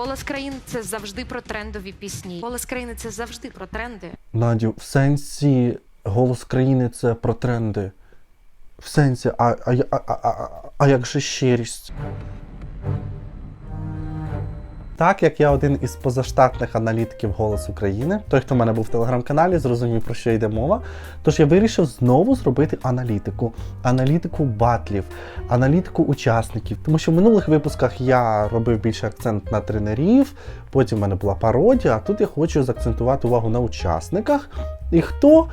Голос країн це завжди про трендові пісні. Голос країни це завжди про тренди. Надю, в сенсі голос країни це про тренди. В сенсі, а, а, а, а, а, а як же щирість? Так як я один із позаштатних аналітиків Голос України, той, хто в мене був в телеграм-каналі, зрозумів, про що йде мова. Тож я вирішив знову зробити аналітику, аналітику батлів, аналітику учасників. Тому що в минулих випусках я робив більше акцент на тренерів, потім в мене була пародія, а тут я хочу заакцентувати увагу на учасниках і хто.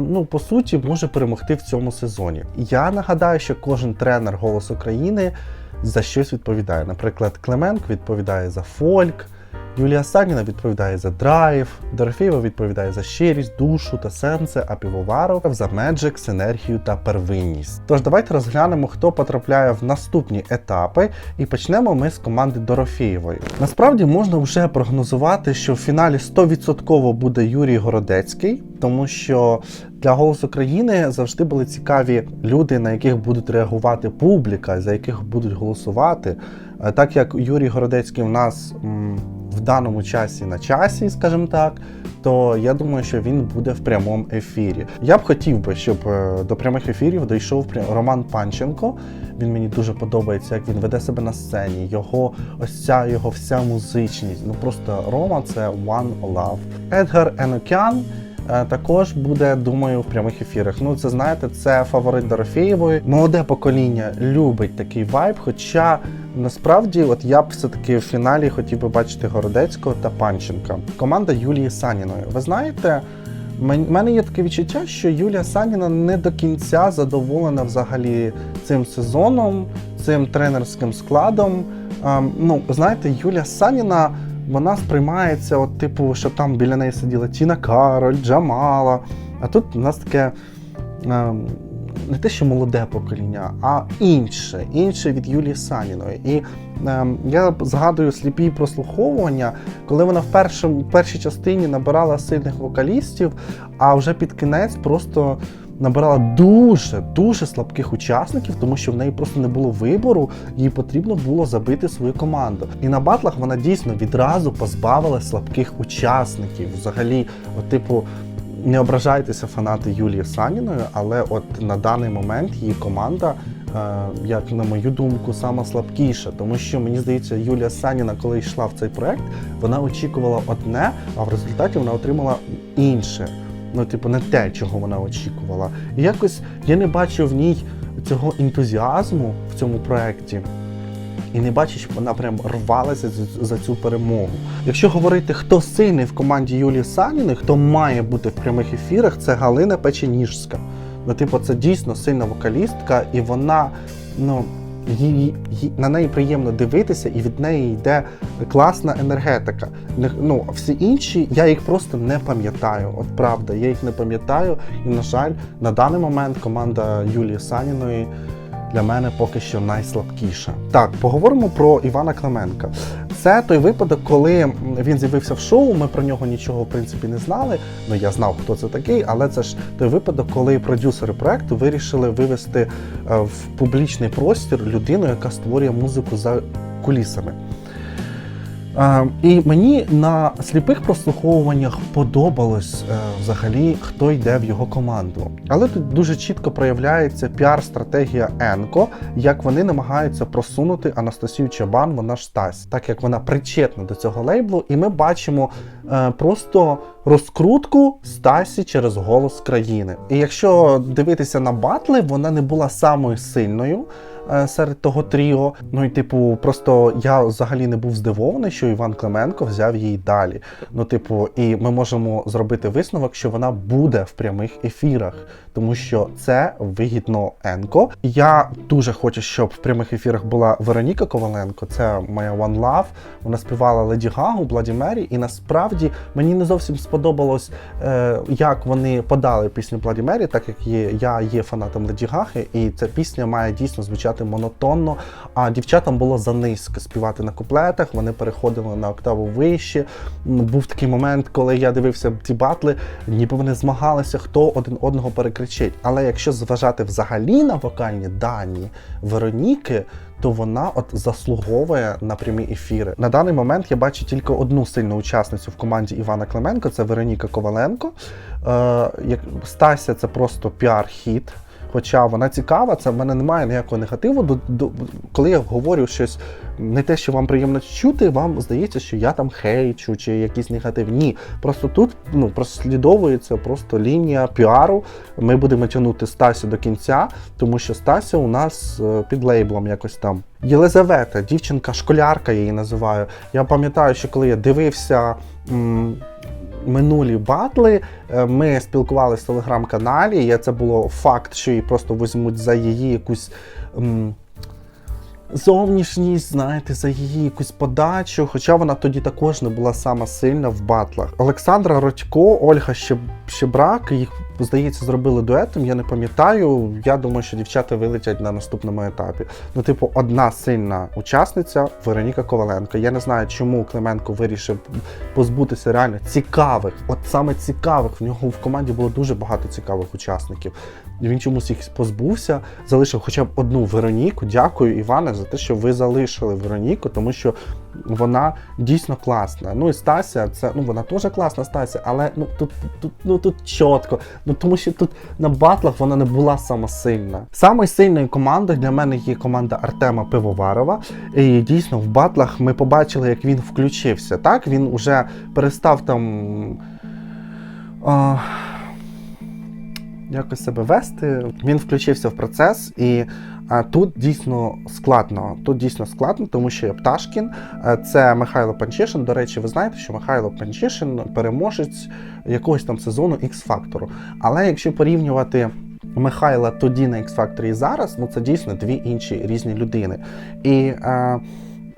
Ну, по суті, може перемогти в цьому сезоні. Я нагадаю, що кожен тренер Голос України за щось відповідає. Наприклад, Клименко відповідає за фольк, Юлія Саніна відповідає за драйв, Дорофєєва відповідає за щирість, душу та сенсе, а Півоваров за меджик, синергію та первинність. Тож давайте розглянемо, хто потрапляє в наступні етапи, і почнемо ми з команди Дорофєєвої. Насправді можна вже прогнозувати, що в фіналі 100% буде Юрій Городецький, тому що для голосу країни завжди були цікаві люди, на яких будуть реагувати публіка, за яких будуть голосувати. Е, Так як Юрій Городецький в нас в даному часі на часі, скажімо так, то я думаю, що він буде в прямому ефірі. Я б хотів би, щоб е, до прямих ефірів дійшов Роман Панченко. Він мені дуже подобається, як він веде себе на сцені. Його ось ця його вся музичність. Ну просто Рома це one love. Едгар Енокян. Е, Також буде, думаю, в прямих ефірах. Ну, це знаєте, це фаворит Дорофєєвої. Молоде покоління любить такий вайб. Хоча насправді, от я б все-таки в фіналі хотів би бачити Городецького та Панченка. Команда Юлії Саніної. Ви знаєте, в мене є таке відчуття, що Юлія Саніна не до кінця задоволена взагалі цим сезоном, цим тренерським складом. Ем, ну, знаєте, Юлія Саніна. Вона сприймається, от, типу, що там біля неї сиділа Тіна Кароль, Джамала. А тут у нас таке ем, не те, що молоде покоління, а інше, інше від Юлії Саніної. І ем, я згадую сліпі прослуховування, коли вона в першому, в першій частині набирала сильних вокалістів, а вже під кінець просто набирала дуже дуже слабких учасників, тому що в неї просто не було вибору, їй потрібно було забити свою команду. І на батлах вона дійсно відразу позбавила слабких учасників. Взагалі, от, типу. Не ображайтеся фанати Юлії Саніної, але от на даний момент її команда, е, як на мою думку, сама слабкіша, тому що мені здається, Юлія Саніна, коли йшла в цей проект, вона очікувала одне, а в результаті вона отримала інше. Ну, типу, не те, чого вона очікувала. І якось я не бачу в ній цього ентузіазму в цьому проекті. І не бачу, щоб вона прям рвалася за, цю перемогу. Якщо говорити, хто сильний в команді Юлії Саніної, хто має бути в прямих ефірах, це Галина Печеніжська. Ну, типу, це дійсно сильна вокалістка, і вона, ну, їй, її, на неї приємно дивитися, і від неї йде класна енергетика. Не- Ну, всі інші, я їх просто не пам'ятаю. От правда, я їх не пам'ятаю. І, на жаль, на даний момент команда Юлії Саніної для мене поки що найслабкіша. Так, поговоримо про Івана Клименка. Це той випадок, коли він з'явився в шоу. Ми про нього нічого в принципі не знали. Ну я знав, хто це такий, але це ж той випадок, коли продюсери проекту вирішили вивести е, в публічний простір людину, яка створює музику за кулісами. Е, і мені на сліпих прослуховуваннях подобалось е, взагалі, хто йде в його команду. Але тут дуже чітко проявляється піар-стратегія Енко, як вони намагаються просунути Анастасію Чабан, вона ж Стась, так як вона причетна до цього лейблу, і ми бачимо е, просто розкрутку Стасі через голос країни. І якщо дивитися на батли, вона не була самою сильною серед того тріо. Ну і типу, просто я взагалі не був здивований, що Іван Клименко взяв її далі. Ну, типу, і ми можемо зробити висновок, що вона буде в прямих ефірах, тому що це вигідно Енко. Я дуже хочу, щоб в прямих ефірах була Вероніка Коваленко. Це моя One Love. Вона співала Леді Гагу, Бладі Мері, і насправді мені не зовсім сподобалось, е, як вони подали пісню Бладі Мері, так як є, я є фанатом Леді Гаги, і ця пісня має дійсно звучати звучати монотонно, а дівчатам було занизько співати на куплетах, вони переходили на октаву вище. Був такий момент, коли я дивився ці батли, ніби вони змагалися, хто один одного перекричить. Але якщо зважати взагалі на вокальні дані Вероніки, то вона от заслуговує на прямі ефіри. На даний момент я бачу тільки одну сильну учасницю в команді Івана Клименко, це Вероніка Коваленко. Е, Стася це просто піар-хіт. Хоча вона цікава, це в мене немає ніякого негативу. До, до, коли я говорю щось не те, що вам приємно чути, вам здається, що я там хейчу чи якийсь негатив. Ні, просто тут ну, прослідовується просто лінія піару. Ми будемо тягнути Стасю до кінця, тому що Стася у нас е, під лейблом якось там. Єлизавета, дівчинка, школярка я її називаю. Я пам'ятаю, що коли я дивився. Минулі батли е, ми спілкувалися в телеграм-каналі. і Це було факт, що її просто візьмуть за її якусь зовнішність, знаєте, за її якусь подачу. Хоча вона тоді також не була сама сильна в батлах. Олександра Родько, Ольга Щеб- Щебрак, їх здається, зробили дуетом. Я не пам'ятаю. Я думаю, що дівчата вилетять на наступному етапі. Ну, типу, одна сильна учасниця Вероніка Коваленко. Я не знаю, чому Клименко вирішив позбутися реально цікавих, от саме цікавих. В нього в команді було дуже багато цікавих учасників. Він чомусь їх позбувся, залишив хоча б одну Вероніку. Дякую, Іване, за те, що ви залишили Вероніку, тому що вона дійсно класна. Ну і Стася, це ну вона теж класна Стася, але ну тут, тут, ну тут чітко. Ну тому що тут на батлах вона не була сама сильна. Самою сильною командою для мене є команда Артема Пивоварова. І дійсно в батлах ми побачили, як він включився. Так він уже перестав там. А... Якось себе вести, він включився в процес, і тут дійсно складно. Тут дійсно складно, тому що є Пташкін, це Михайло Панчишин. До речі, ви знаєте, що Михайло Панчишин переможець якогось там сезону X-Factor. Але якщо порівнювати Михайла тоді на X-Factor і зараз, ну це дійсно дві інші різні людини. І е,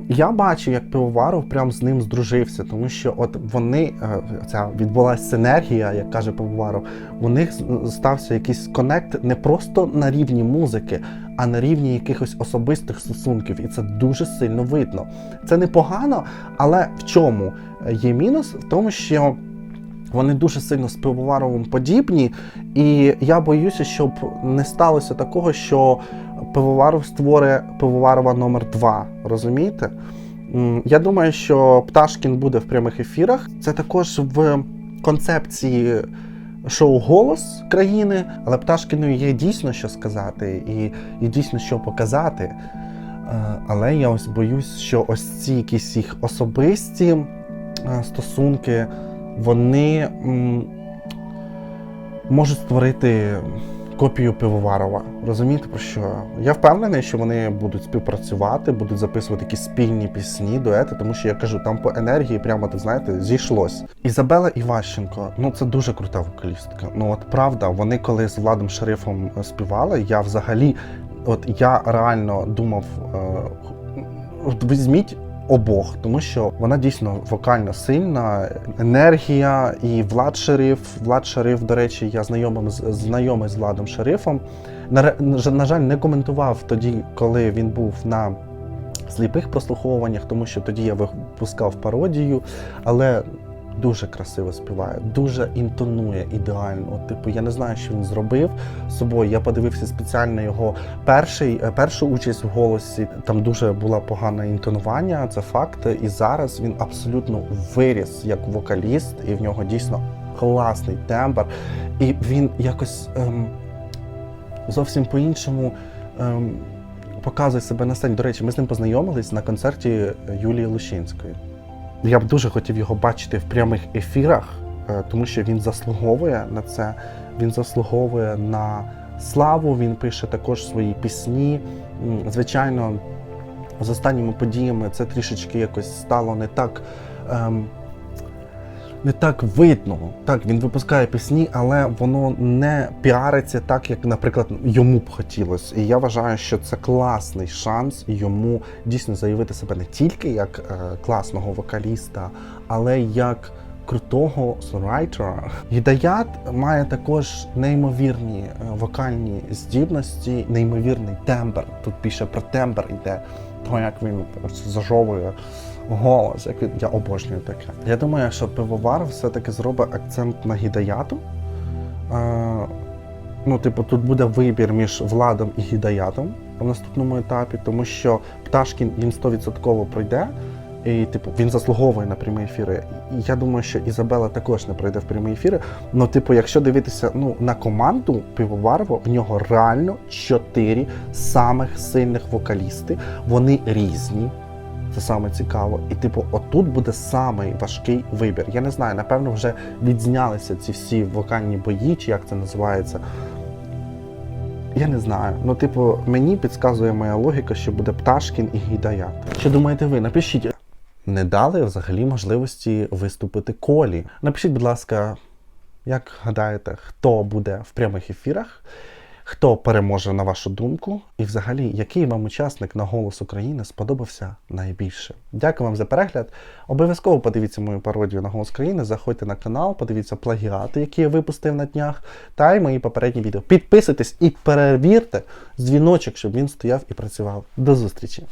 я бачу, як Пивоваров прям з ним здружився, тому що от вони е, ця відбулася синергія, як каже Пивоваров. У них стався якийсь конект не просто на рівні музики, а на рівні якихось особистих стосунків, і це дуже сильно видно. Це непогано, але в чому є мінус? В тому, що вони дуже сильно з пивоваровим подібні, і я боюся, щоб не сталося такого, що пивоваров створить пивоварова номер 2 Розумієте? Я думаю, що Пташкін буде в прямих ефірах. Це також в концепції шоу Голос країни, але Пташкіну є дійсно що сказати і, і дійсно що показати. Е, Але я ось боюсь, що ось ці якісь їх особисті е, стосунки, вони можуть створити копію пивоварова. Розумієте про що? Я впевнений, що вони будуть співпрацювати, будуть записувати якісь спільні пісні, дуети, тому що я кажу, там по енергії прямо так знаєте, зійшлось. Ізабела Іващенко, ну це дуже крута вокалістка. Ну от правда, вони коли з Владом Шерифом е, співали, я взагалі, от я реально думав, е, візьміть обох, тому що вона дійсно вокально сильна, енергія і Влад Шериф. Влад Шериф, до речі, я знайомим знайомий з Владом Шерифом. На, на жаль, не коментував тоді, коли він був на сліпих прослуховуваннях, тому що тоді я випускав пародію, але дуже красиво співає, дуже інтонує ідеально. От, типу, я не знаю, що він зробив з собою. Я подивився спеціально його перший, е, першу участь в голосі. Там дуже була погане інтонування, це факт. І зараз він абсолютно виріс як вокаліст, і в нього дійсно класний тембр. І він якось ем, зовсім по-іншому. Ем, Показує себе на сцені. До речі, ми з ним познайомились на концерті Юлії Лущинської. Я б дуже хотів його бачити в прямих ефірах, е, тому що він заслуговує на це. Він заслуговує на славу. Він пише також свої пісні. Звичайно, з останніми подіями це трішечки якось стало не так. Не так видно. Так, він випускає пісні, але воно не піариться так, як, наприклад, йому б хотілося. І я вважаю, що це класний шанс йому дійсно заявити себе не тільки як е, класного вокаліста, але як крутого сонрайтера. Гідаят має також неймовірні е, вокальні здібності, неймовірний тембр. Тут більше про тембр йде, то як він зажовує голос, як він я обожнюю таке. Я думаю, що пивовар все-таки зробить акцент на гідаяту. Е, ну, типу, тут буде вибір між владом і гідаятом в наступному етапі, тому що Пташкін він 100% пройде. І, типу, він заслуговує на прямі ефіри. Я думаю, що Ізабела також не пройде в прямі ефіри. Ну, типу, якщо дивитися ну, на команду Пивоварова, в нього реально чотири самих сильних вокалісти. Вони різні. Це саме цікаво. І, типу, отут буде самий важкий вибір. Я не знаю, напевно, вже відзнялися ці всі вокальні бої, чи як це називається. Я не знаю. Ну, типу, мені підказує моя логіка, що буде Пташкін і Гідаят. Що думаєте ви? Напишіть. Не дали взагалі можливості виступити колі. Напишіть, будь ласка, як гадаєте, хто буде в прямих ефірах, хто переможе на вашу думку, і взагалі, який вам учасник на голос України сподобався найбільше? Дякую вам за перегляд. Обов'язково подивіться мою пародію на голос країни. Заходьте на канал, подивіться плагіати, які я випустив на днях, та й мої попередні відео. Підписуйтесь і перевірте дзвіночок, щоб він стояв і працював. До зустрічі!